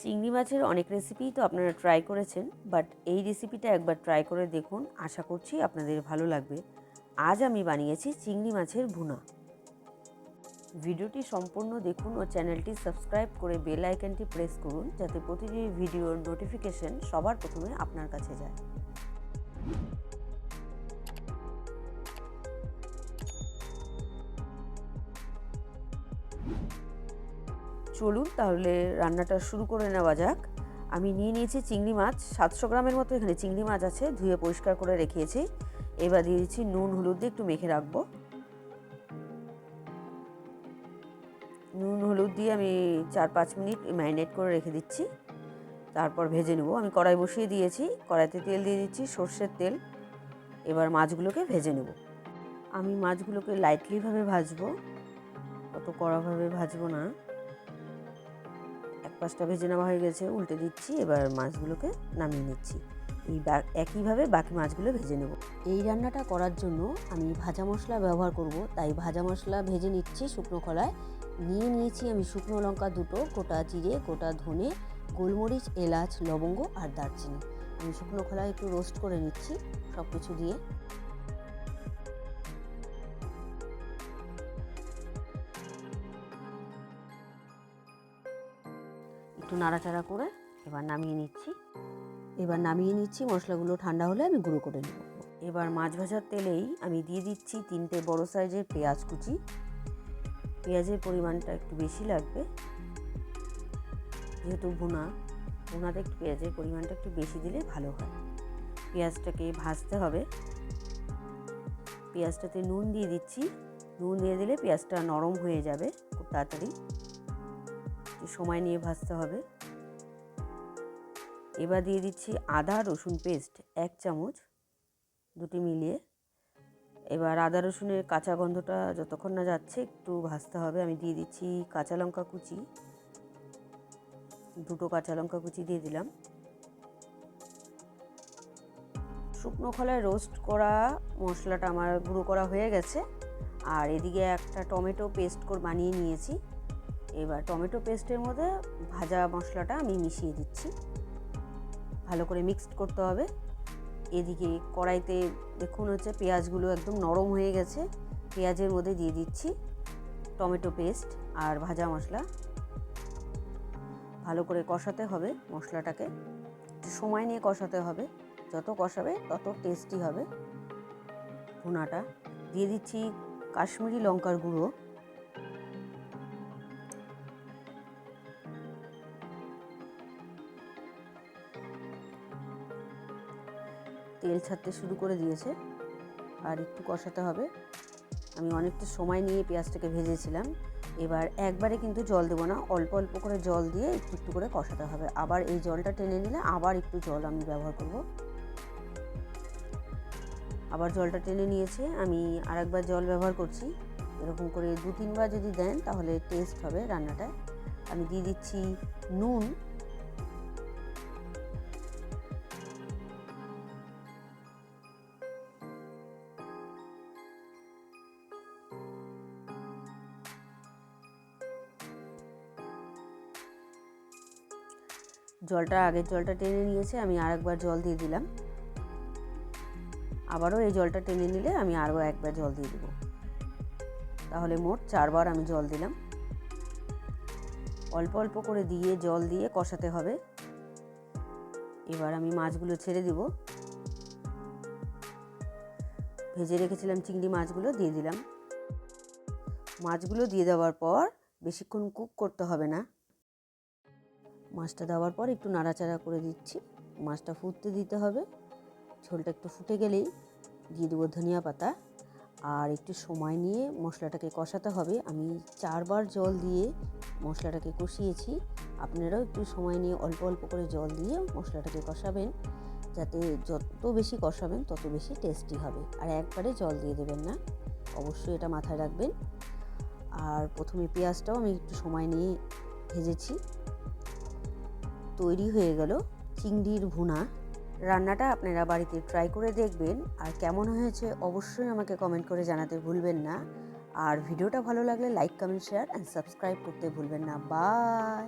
চিংড়ি মাছের অনেক রেসিপিই তো আপনারা ট্রাই করেছেন বাট এই রেসিপিটা একবার ট্রাই করে দেখুন, আশা করছি আপনাদের ভালো লাগবে। আজ আমি বানিয়েছি চিংড়ি মাছের ভুনা। ভিডিওটি সম্পূর্ণ দেখুন ও চ্যানেলটি সাবস্ক্রাইব করে বেল আইকনটি প্রেস করুন, যাতে প্রতিটি ভিডিওর নোটিফিকেশন সবার প্রথমে আপনার কাছে যায়। চলুন তাহলে রান্নাটা শুরু করে নেওয়া যাক। আমি নিয়ে নিয়েছি চিংড়ি মাছ, সাতশো গ্রামের মতো এখানে চিংড়ি মাছ আছে, ধুয়ে পরিষ্কার করে রেখেছি। এবার দিয়ে দিচ্ছি নুন, হলুদ দিয়ে একটু মেখে রাখব। নুন, হলুদ দিয়ে আমি চার পাঁচ মিনিট ম্যারিনেট করে রেখে দিচ্ছি। তারপর ভেজে নেব। আমি কড়াই বসিয়ে দিয়েছি, কড়াইতে তেল দিয়ে দিচ্ছি সর্ষের তেল। এবার মাছগুলোকে ভেজে নেব। আমি মাছগুলোকে লাইটলিভাবে ভাজবো। অত কড়াভাবে ভাজবো না। পাশটা ভেজে নেওয়া হয়ে গেছে, উল্টে দিচ্ছি, এবার মাছগুলোকে নামিয়ে নিচ্ছি। এই একইভাবে বাকি মাছগুলো ভেজে নেব। এই রান্নাটা করার জন্য আমি ভাজা মশলা ব্যবহার করব, তাই ভাজা মশলা ভেজে নিচ্ছি শুকনো খোলায়। নিয়ে নিয়েছি আমি শুকনো লঙ্কা দুটো, গোটা জিরে, গোটা ধনে, গোলমরিচ, এলাচ, লবঙ্গ আর দারচিনি। আমি শুকনো খোলায় একটু রোস্ট করে নিচ্ছি সব কিছু দিয়ে। একটু নাড়াচাড়া করে এবার নামিয়ে নিচ্ছি। এবার নামিয়ে নিচ্ছি, মশলাগুলো ঠান্ডা হলে আমি গুঁড়ো করে নেব। এবার মাছ ভাজার তেলেই আমি দিয়ে দিচ্ছি তিনটে বড় সাইজের পেঁয়াজ কুচি। পেঁয়াজের পরিমাণটা একটু বেশি লাগবে। যেহেতু ভুনা, ভুনাতে একটু পেঁয়াজের পরিমাণটা একটু বেশি দিলে ভালো হয়। পেঁয়াজটাকে ভাজতে হবে। পেঁয়াজটাতে নুন দিয়ে দিচ্ছি। নুন দিয়ে দিলে পেঁয়াজটা নরম হয়ে যাবে খুব তাড়াতাড়ি। একটু সময় নিয়ে ভাজতে হবে। এবার দিয়ে দিচ্ছি আদা, রসুন পেস্ট এক চামচ দুটি মিলিয়ে। এবার আদা, রসুনের কাঁচা গন্ধটা যতক্ষণ না যাচ্ছে একটু ভাজতে হবে। আমি দিয়ে দিচ্ছি কাঁচা লঙ্কা কুচি। দুটো কাঁচা লঙ্কা কুচি দিয়ে দিলাম। শুকনো খোলায় রোস্ট করা মশলাটা আমার গুঁড়ো করা হয়ে গেছে। আর এদিকে একটা টমেটো পেস্ট করে বানিয়ে নিয়েছি। এবার টমেটো পেস্টের মধ্যে ভাজা মশলাটা আমি মিশিয়ে দিচ্ছি। ভালো করে মিক্সড করতে হবে। এদিকে কড়াইতে দেখুন হচ্ছে পেঁয়াজগুলো একদম নরম হয়ে গেছে। পেঁয়াজের মধ্যে দিয়ে দিচ্ছি টমেটো পেস্ট আর ভাজা মশলা। ভালো করে কষাতে হবে মশলাটাকে। সময় নিয়ে কষাতে হবে। যত কষাবে তত টেস্টি হবে। ভুনাটা। দিয়ে দিচ্ছি কাশ্মীরি লঙ্কার গুঁড়ো। তেল ছাড়তে শুরু করে দিয়েছে। আর একটু কষাতে হবে। আমি অনেকটা সময় নিয়ে পেঁয়াজটাকে ভেজেছিলাম। এবার একবারে কিন্তু জল দেবো না। অল্প অল্প করে জল দিয়ে একটু একটু করে কষাতে হবে। আবার এই জলটা টেনে নিলে আবার একটু জল আমি ব্যবহার করব। আবার জলটা টেনে নিয়েছে। আমি আরেকবার জল ব্যবহার করছি। এরকম করে দু তিনবার যদি দেন তাহলে টেস্ট হবে রান্নাটায়। আমি দিয়ে দিচ্ছি নুন। জলটা, আগের জলটা টেনে নিয়েছে, আমি আরেকবার জল দিয়ে দিলাম। আবারও এই জলটা টেনে নিলে আমি আরও একবার জল দিয়ে দেবো। তাহলে মোট চারবার আমি জল দিলাম। অল্প অল্প করে দিয়ে জল দিয়ে কষাতে হবে। এবার আমি মাছগুলো ছেড়ে দিব। ভেজে রেখেছিলাম চিংড়ি মাছগুলো, দিয়ে দিলাম। মাছগুলো দিয়ে দেওয়ার পর বেশিক্ষণ কুক করতে হবে না। মাছটা দেওয়ার পর একটু নাড়াচাড়া করে দিচ্ছি। মাছটা ফুটতে দিতে হবে। ঝোলটা একটু ফুটে গেলেই দিয়ে দেবো ধনিয়া পাতা। আর একটু সময় নিয়ে মশলাটাকে কষাতে হবে। আমি চারবার জল দিয়ে মশলাটাকে কষিয়েছি। আপনারাও একটু সময় নিয়ে অল্প অল্প করে জল দিয়ে মশলাটাকে কষাবেন। যাতে যত বেশি কষাবেন, তত বেশি টেস্টি হবে। আর একবারে জল দিয়ে দেবেন না। অবশ্যই এটা মাথায় রাখবেন। আর প্রথমে পেঁয়াজটাও আমি একটু সময় নিয়ে ভেজেছি। তৈরি হয়ে গেল চিংড়ির ভুনা। রান্নাটা আপনারা বাড়িতে ট্রাই করে দেখবেন। আর কেমন হয়েছে অবশ্যই আমাকে কমেন্ট করে জানাতে ভুলবেন না। আর ভিডিওটা ভালো লাগলে like comment share and subscribe করতে ভুলবেন না। বাই